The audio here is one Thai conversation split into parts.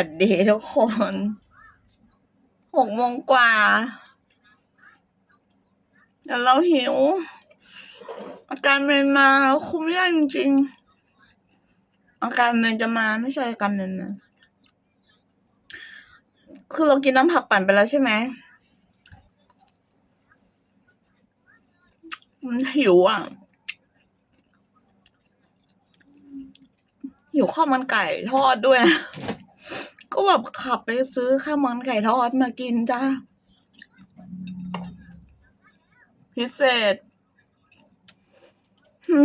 วัสดีทุกคนหกโมงกว่าเดี๋ยวเราหิว อาการเมนมาคุมไม่ได้จริงๆ อาการเมนจะมาไม่ใช่อาการเมนนะคือเรากินน้ำผักปั่นไปแล้วใช่ไหมมันหิวอะ หิวข้าวมันไก่ทอดด้วย ก็แบบขับไปซื้อข้าวมันไก่ทอดมากินจ้าพิเศษอื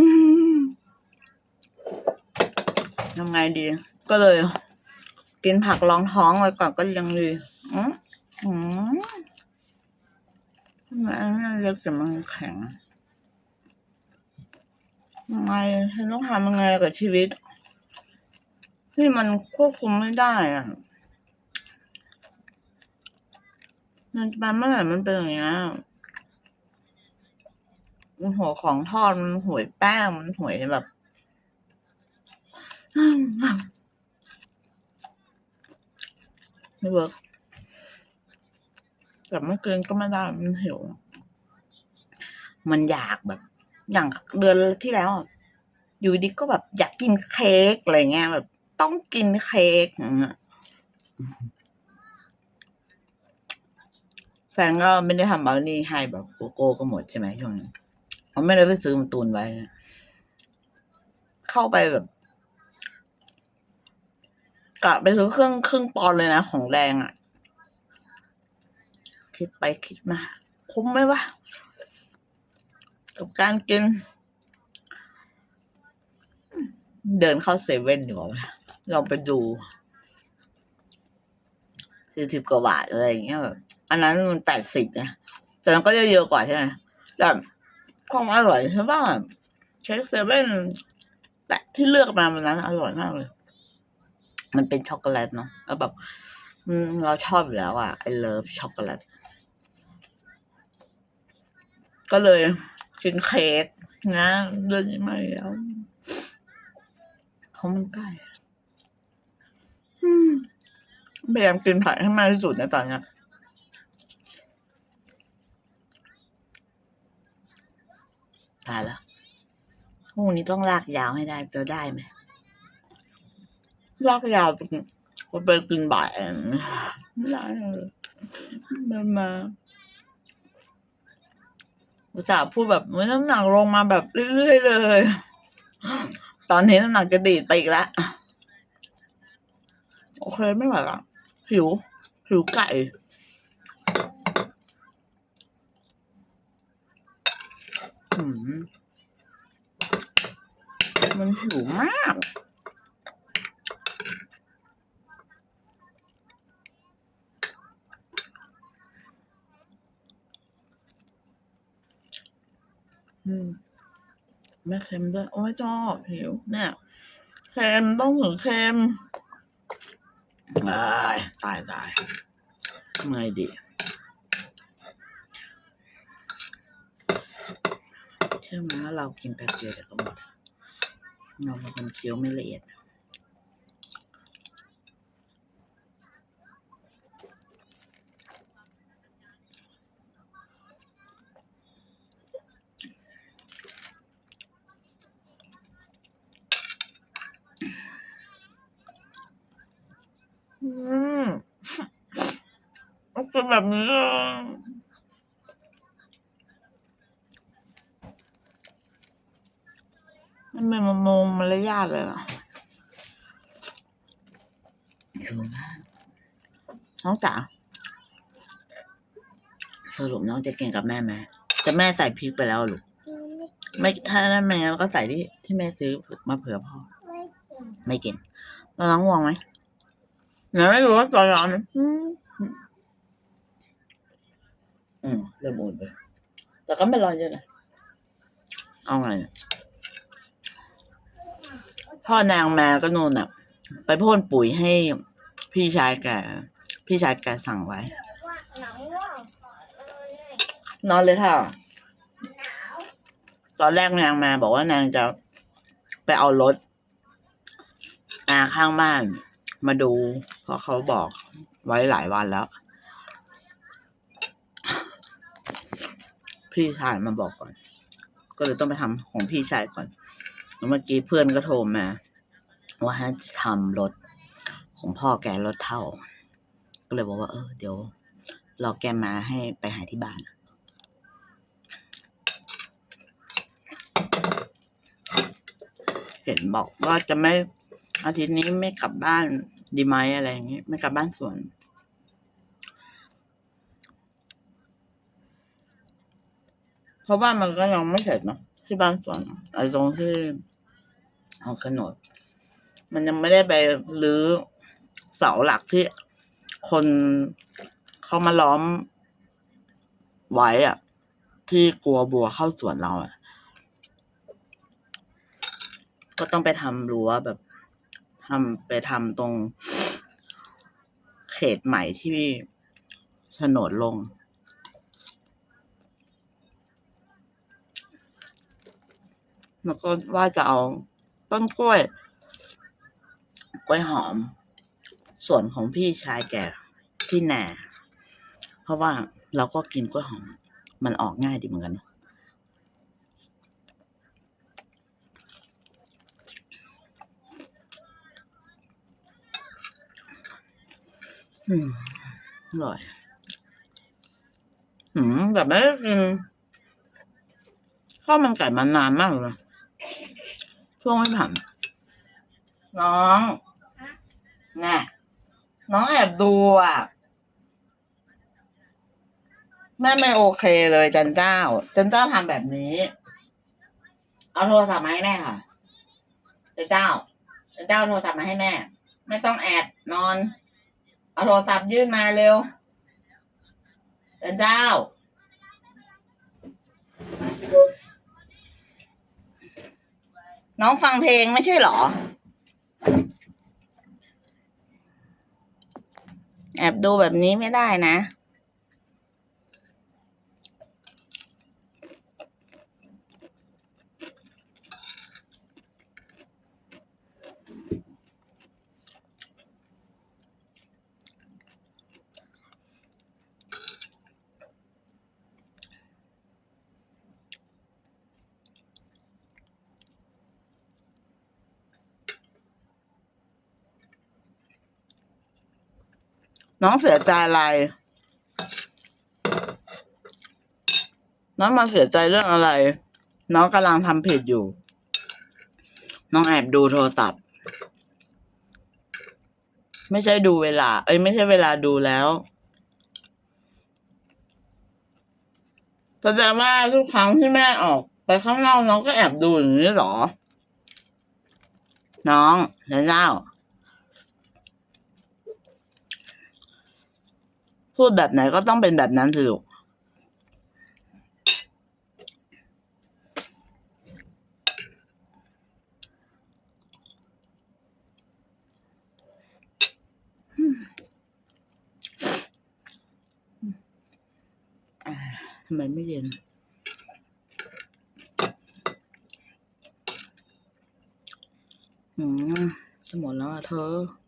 มทำไงดี ก็เลย กินผักรองท้องไว้ก่อนก็ยังดีอืมอืมทำไมอันเล็กแต่มันแข็งทำไมฉันต้องทำยังไงกับชีวิต ที่มันควบคุมไม่ได้อะ มันไปเมื่อไหร่มันเป็นอย่างเงี้ยมันหัวของทอดมันหวยแป้งมันหวยแบบไม่เวิร์กแต่ไม่เกินก็ไม่ได้มันหิวมันอยากแบบ อย่างเดือนที่แล้วอะอยู่ดีก็แบบอยากกินเค้กอะไรเงี้ยแบบ ต้องกินเค้กแฟนก็ไม่ได้ทำบราวนี่ให้แบบโกโก้ก็หมดใช่ไหมช่วงนี้เขาไม่ได้ไปซื้อมันตุนไว้ เข้าไปแบบกะไปซื้อเครื่องครึ่งปอนเลยนะ ของแรงอะ่ะ คิดไปคิดมา คุ้มไหมวะ กับการกิน เดินเข้าเซเว่นดีกว่าไหม ลองไปดูสี่สิบกว่าบาทอะไรอย่างเงี้ยแบบอันนั้นมันแปดสิบนะแต่มันก็จะเยอะกว่าใช่ไหมแต่ความอร่อยใช่ป่ะเค้กเซเว่นแต่ที่เลือกมาวันนั้นอร่อยมากเลย มันเป็นช็อกโกแลตเนาะแล้วแบบเราชอบอยู่แล้วอะ I love ช็อกโกแลตก็เลยกินเค้กนะเดือนนี้มาแล้วเขามันใกล้ พยายามกินผักให้มากที่สุดในะตอนเนี้ยตายแล้วพรุ่งนี้ต้องลากยาวให้ได้จะได้ไหมลากยาวเป็นไปกินบ่ายไม่ได้เลยมันมาอุตส่าห์พูดแบบไม่น้ำหนักลงมาแบบเรื่อยๆเลย ตอนนี้น้ำหนักจะดีดไปอีกแล้ว โอเคไม่ไหวละหิว หิวไก่มมันหิวมาก อืมไม่เค็มด้วย โอ้ยชอบหิว เนี่ย เค็มต้องถึงเค็ม ตายตายตายทำไงดีเชื่อไหมว่าเรากินแป๊บเดียวเดี๋ยวก็หมดเราเป็นคนเคี้ยวไม่ละเอียด อืมมัน เป็นแบบนี้เลยมันเป็นมะมงมารยาทเลยเหรออยู่นะน้องจ๋าสรุปน้องจะกินกับแม่ไหมจะแม่ใส่พริกไปแล้วเหรอลูกไม่ถ้าแม่ก็ใส่ที่ที่แม่ซื้อมาเผื่อพ่อ ไม่กิน ไม่กินแล้วน้องวางไหมเดี๋ยวไม่รู้ว่าตัวร้อน อืมอืมเริ่มอุ่นไป แต่ก็ไม่ร้อนเยอะนะเอาไงเนี่ยพ่อนางแม่ก็นู่นน่ะ ไปพ่นปุ๋ยให้พี่ชายแกพี่ชายแกสั่งไว้ว่าหนาวว่าขอเลยเนี่ยนอนเลยค่ะหนาวตอนแรกนางมาบอกว่านางจะไปเอารถอาข้างบ้าน มาดูเพราะเขาบอกไว้หลายวันแล้ว พี่ชายมาบอกก่อน ก็เลยต้องไปทำของพี่ชายก่อนแล้วเมื่อกี้เพื่อนก็โทรมา ว่าให้ทำรถของพ่อแกรถเท่า ก็เลยบอกว่า เออ เดี๋ยวรอแกมาให้ไปหาที่บ้านเห็นบอกว่าจะไม่อาทิตย์นี้ไม่กลับบ้านดีไหมอะไรอย่างเงี้ยไม่กลับบ้านสวน เพราะว่ามันก็ยังไม่เสร็จเนาะที่บ้านสวนไอ้ตรงที่เอาขนด มันยังไม่ได้ไปรื้อเสาหลักที่คนเขามาล้อมไว้อะที่กลัวบัวเข้าสวนเราอะก็ต้องไปทำรั้วแบบทำไปทำตรงเขตใหม่ที่โฉนดลง แล้วก็ว่าจะเอาต้นกล้วย กล้วยหอม ส่วนของพี่ชายแกที่แหน่เพราะว่าเราก็กินกล้วยหอม มันออกง่ายดีเหมือนกันอะอืมอร่อย อืมแบบไม่ได้กินข้าวมันไก่มานานมากเลย ช่วงไม่ผ่านน้องน่น้องแอบดูอะ แม่ไม่โอเคเลยจันเจ้า จันเจ้าทำแบบนี้ เอาโทรศัพท์มาให้แม่ค่ะ จันเจ้า จันเจ้าเอาโทรศัพท์มาให้แม่ ไม่ต้องแอบนอน เอาโทรศัพท์ยื่นมาเร็ว จันเจ้า น้องฟังเพลงไม่ใช่หรอ แอบดูแบบนี้ไม่ได้นะ น้องเสียใจอะไร น้องมาเสียใจเรื่องอะไร น้องกำลังทำผิดอยู่ น้องแอบดูโทรศัพท์ ไม่ใช่ดูเวลา เอ้ยไม่ใช่เวลาดูแล้วแสดงว่าทุกครั้งที่แม่ออก ไปข้างนอกน้องก็แอบดูอย่างนี้หรอ น้องแล้วเจ้า พูดแบบไหนก็ต้องเป็นแบบนั้นสิลูกทำไมไม่เย็นอืมจะหมดแล้วอะเธอ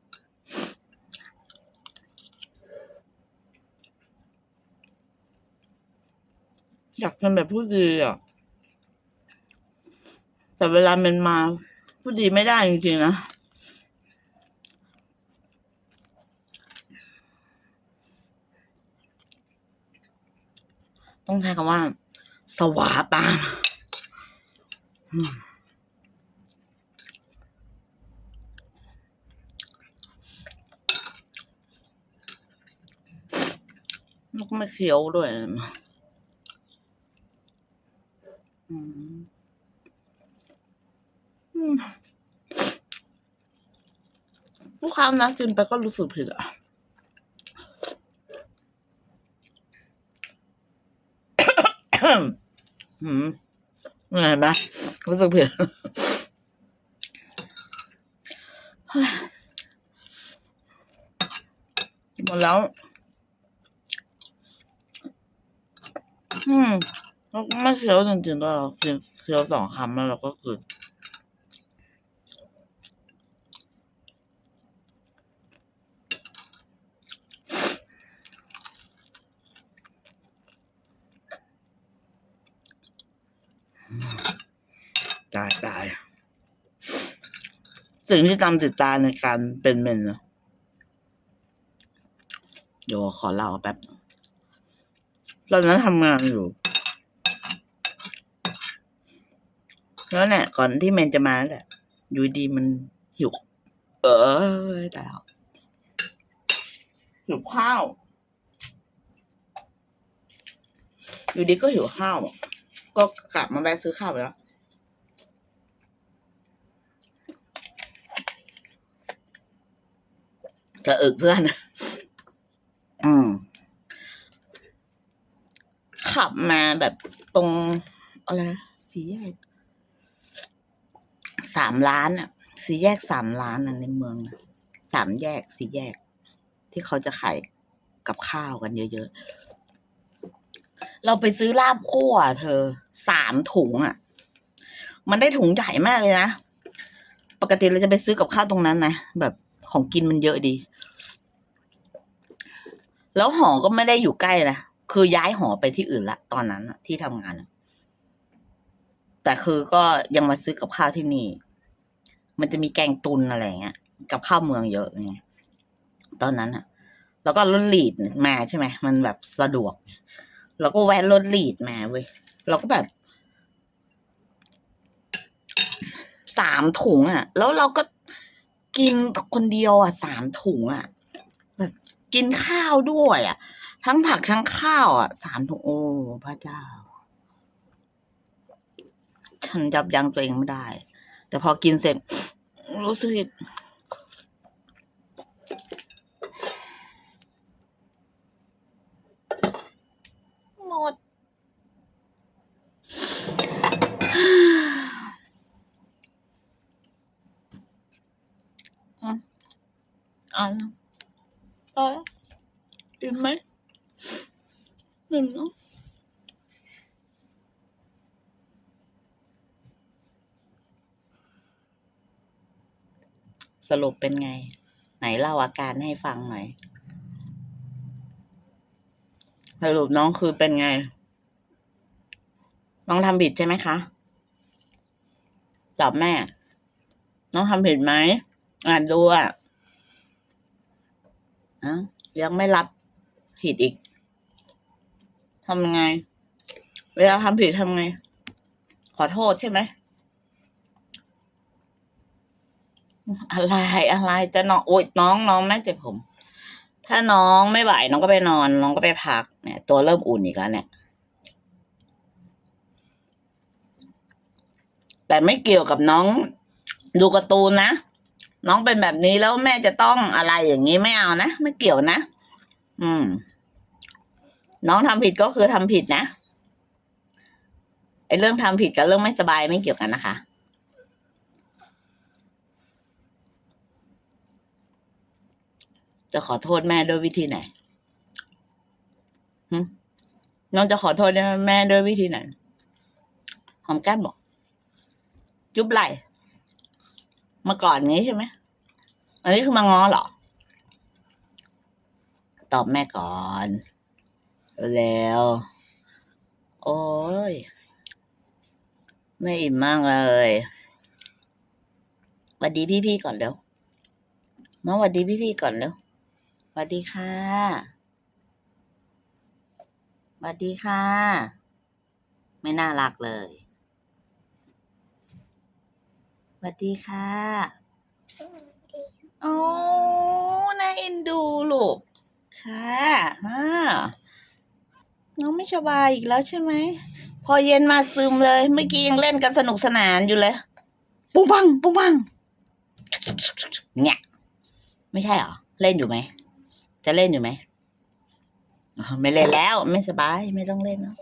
อยากเป็นแบบผู้ดีอะ แต่เวลามันมา ผู้ดีไม่ได้จริงๆนะ ต้องใช้คำว่า สวาปามมแล้วก็ไม่เคี้ยวด้วยอืม อืมทุกครั้งนะกินไปก็รู้สึกผิดอะอืมเห็นไหมรู้สึกผิดเฮ้ยหมดแล้ว อืม ไม่เคี้ยวจริงๆด้วยเราเคี้ยวสองคำแล้วเราก็กลืนตายตายสิ่งที่จำติดตาในการเป็นเมนนะเดี๋ยวขอเล่าแป๊บ ตอนนั้นทำงานอยู่ แล้วเนี่ยก่อนที่เมนจะมาแหละ อยู่ดีมันหิว เออตายแล้วหิวข้าว อยู่ดีก็หิวข้าว ก็กลับมาแวะซื้อข้าวไปแล้วสะอึกเพื่อน อืม ขับมาแบบตรงอะไรนะสี่แยก สามล้านอะสี่แยกสามล้านอะในเมืองอะสามแยกสี่แยก ที่เขาจะขายกับข้าวกันเยอะๆ เราไปซื้อลาบคั่วเธอสามถุงอะ มันได้ถุงใหญ่มากเลยนะปกติเราจะไปซื้อกับข้าวตรงนั้นนะแบบของกินมันเยอะดี แล้วหอก็ไม่ได้อยู่ใกล้นะคือย้ายหอไปที่อื่นละ ตอนนั้นที่ทำงานอะ แต่คือก็ยังมาซื้อกับข้าวที่นี่ มันจะมีแกงตุนอะไรเงี้ย กับข้าวเมืองเยอะไงตอนนั้นอะแล้วก็รถลีดมาใช่ไหมมันแบบสะดวก แล้วก็แวะรถลีดมาเว้ยเราก็แบบสามถุงอะแล้วเราก็กินคนเดียวอะสามถุงอะแบบกินข้าวด้วยอะทั้งผักทั้งข้าวอะสามถุงโอ้พระเจ้า ฉันยับยั้งตัวเองไม่ได้ แต่พอกินเสร็จ รู้สึกหมด อะอะเออดีไหมหนึ่งเนาะส รุปเป็นไง ไหนเล่าอาการให้ฟังหน่อย สรุปน้องคือเป็นไง น้องทำผิดใช่ไหมคะ ตอบแม่ น้องทำผิดไหมอ่านดูอะอะยังไม่รับผิดอีกทำไง เวลาทำผิดทำไง ขอโทษใช่ไหม อะไรอะไรจะนอนโอ๊ยน้องน้องแม่เจ็บผม ถ้าน้องไม่ไหวน้องก็ไปนอน น้องก็ไปพักเนี่ย ตัวเริ่มอุ่นอีกแล้วเนี่ยแต่ไม่เกี่ยวกับน้องดูการ์ตูนนะ น้องเป็นแบบนี้แล้วแม่จะต้องอะไรอย่างนี้ไม่เอานะ ไม่เกี่ยวนะ อืม น้องทำผิดก็คือทำผิดนะไอ้เรื่องทำผิดกับเรื่องไม่สบายไม่เกี่ยวกันนะคะ จะขอโทษแม่ด้วยวิธีไหนน้องจะขอโทษแม่ด้วยวิธีไหน หอมแก้มบอก จุ๊บไหลมาก่อนงี้ใช่ไหม อันนี้คือมาง้อเหรอ ตอบแม่ก่อน แล้ว โอ้ย ไม่อิ่มมากเลยหวัดดีพี่ๆก่อนเร็วน้องหวัดดีพี่ๆก่อนเร็ว หวัดดีค่ะหวัดดีค่ะ ไม่น่ารักเลยหวัดดีค่ะโอ้น่าเอ็นดูลูก ค่ะอ่าน้องไม่สบายอีกแล้วใช่ไหม พอเย็นมาซึมเลย เมื่อกี้ยังเล่นกันสนุกสนานอยู่เลย ปุ้งปังปุ้งปังเนี่ยไม่ใช่เหรอ เล่นอยู่ไหม จะเล่นอยู่ไหมไม่เล่นแล้วไม่สบายไม่ต้องเล่นแล้ว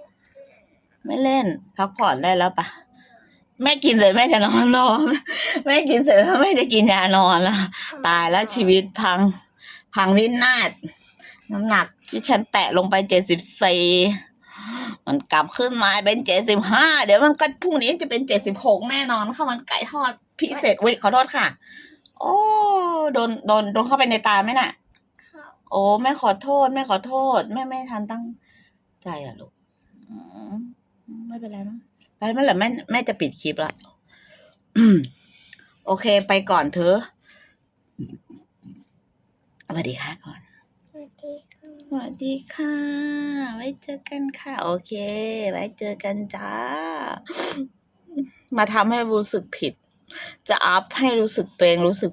ไม่เล่นพักผ่อนได้แล้วปะแม่กินเสร็จแม่จะนอนรอนแม่กินเสร็จแล้วแม่จะกินยานอนล้วตายแล้วชีวิตพัง พังวินาศน้ำหนักที่ฉันแตะลงไปเจ็ดสิบสี่มันกลับขึ้นมาเป็นเจ็ดสิบห้าเดี๋ยวมันก็พรุ่งนี้จะเป็นเจ็ดสิบหกแน่นอนข้าวมันไก่ทอดพิเศษวิขอโทษค่ะ โอ้โดนโดนโดนเข้าไปในตาไหมน่ะ โอ้แม่ขอโทษ แม่ขอโทษ แม่ไม่ทันตั้งใจอะลูกอืมไม่เป็นไรมั้งไปเมื่อไหร่แม่แม่จะปิดคลิปละโอเค ไปก่อนเถอะสวัสดีค่ะก่อนสวัสดีค่ะสวัสดีค่ะ ไว้เจอกันค่ะ โอเค ไว้เจอกันจ้า มาทำให้รู้สึกผิด จะอัพให้รู้สึกตัวเองรู้สึก